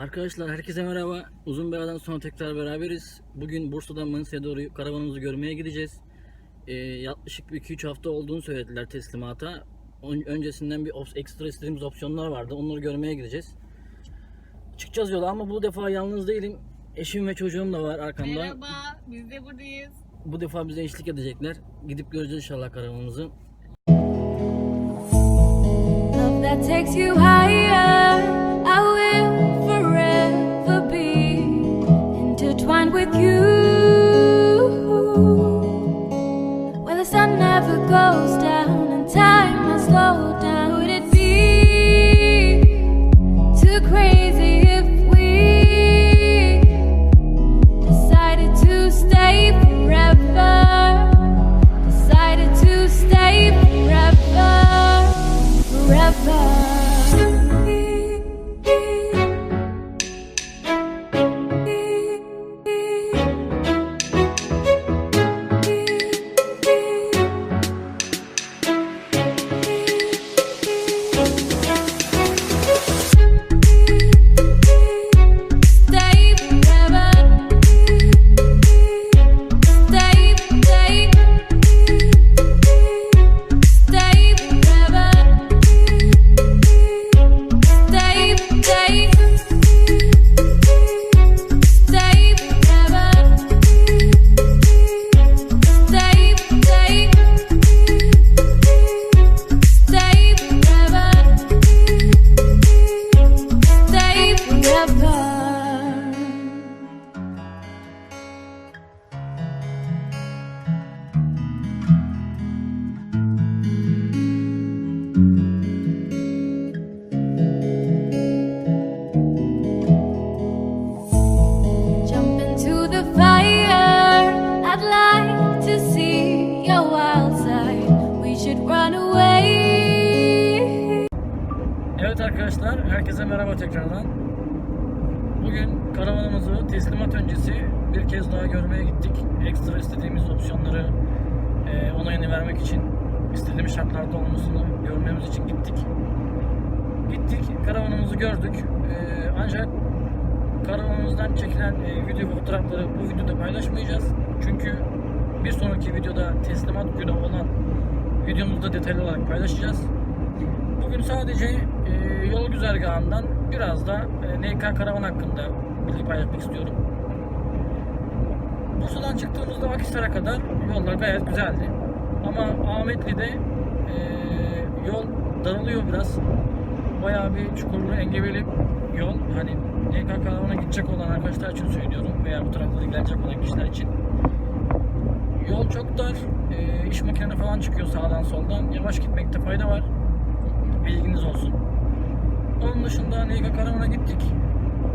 Arkadaşlar herkese merhaba. Uzun bir aradan sonra tekrar beraberiz. Bugün Bursa'dan Manisa'ya doğru karavanımızı görmeye gideceğiz. Ee, yaklaşık bir 2-3 hafta olduğunu söylediler teslimata. Ön- Öncesinden bir ekstra istediğimiz opsiyonlar vardı. Onları görmeye gideceğiz. Çıkacağız yola ama bu defa yalnız değilim. Eşim ve çocuğum da var arkamda. Merhaba, biz de buradayız. Bu defa bize eşlik edecekler. Gidip göreceğiz inşallah karavanımızı. Love that takes you higher. With you. Evet arkadaşlar, herkese merhaba tekrardan. Bugün karavanımızı teslimat öncesi bir kez daha görmeye gittik. Ekstra istediğimiz opsiyonları e, onayını vermek için, istediğimiz şartlarda olmasını görmemiz için gittik. Gittik, karavanımızı gördük. E, ancak karavanımızdan çekilen e, video fotoğrafları bu videoda paylaşmayacağız. Çünkü bir sonraki videoda teslimat günü olan videomuzda detaylı olarak paylaşacağız. Bugün sadece e, yol güzergahından biraz da e, NK Karavan hakkında bilgi paylaşmak istiyorum. Bursa'dan çıktığımızda Akhisar'a kadar yollar gayet güzeldi. Ama Ahmetli'de e, yol daralıyor biraz. Bayağı bir çukurlu, engebeli yol. Hani NK Karavan'a gidecek olan arkadaşlar için söylüyorum veya bu taraflara gelecek olan kişiler için. Yol çok dar. E, iş makineleri falan çıkıyor sağdan soldan. Yavaş gitmekte fayda var. Bilginiz olsun. Onun dışında Neyka Karaman'a gittik.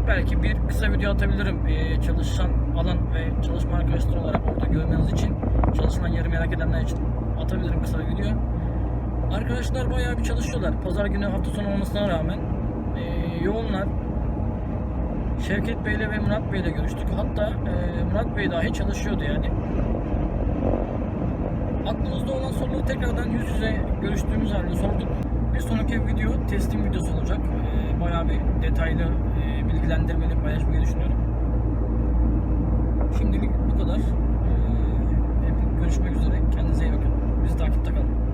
Belki bir kısa video atabilirim ee, çalışan alan ve çalışma arkadaşları olarak orada görmeniz için. Çalışılan yeri merak edenler için atabilirim kısa video. Arkadaşlar bayağı bir çalışıyorlar. Pazar günü hafta sonu olmasına rağmen ee, yoğunlar. Şevket Bey'le ve Murat Bey'le görüştük. Hatta ee, Murat Bey dahi çalışıyordu yani. Aklımızda olan soruları tekrardan yüz yüze görüştüğümüz halde sorduk. Bir sonraki video teslim videosu olacak. Ee, bayağı bir detaylı e, bilgilendirmeli paylaşmayı düşünüyorum. Şimdilik bu kadar. Hep görüşmek üzere. Kendinize iyi bakın. Bizi takipte kalın.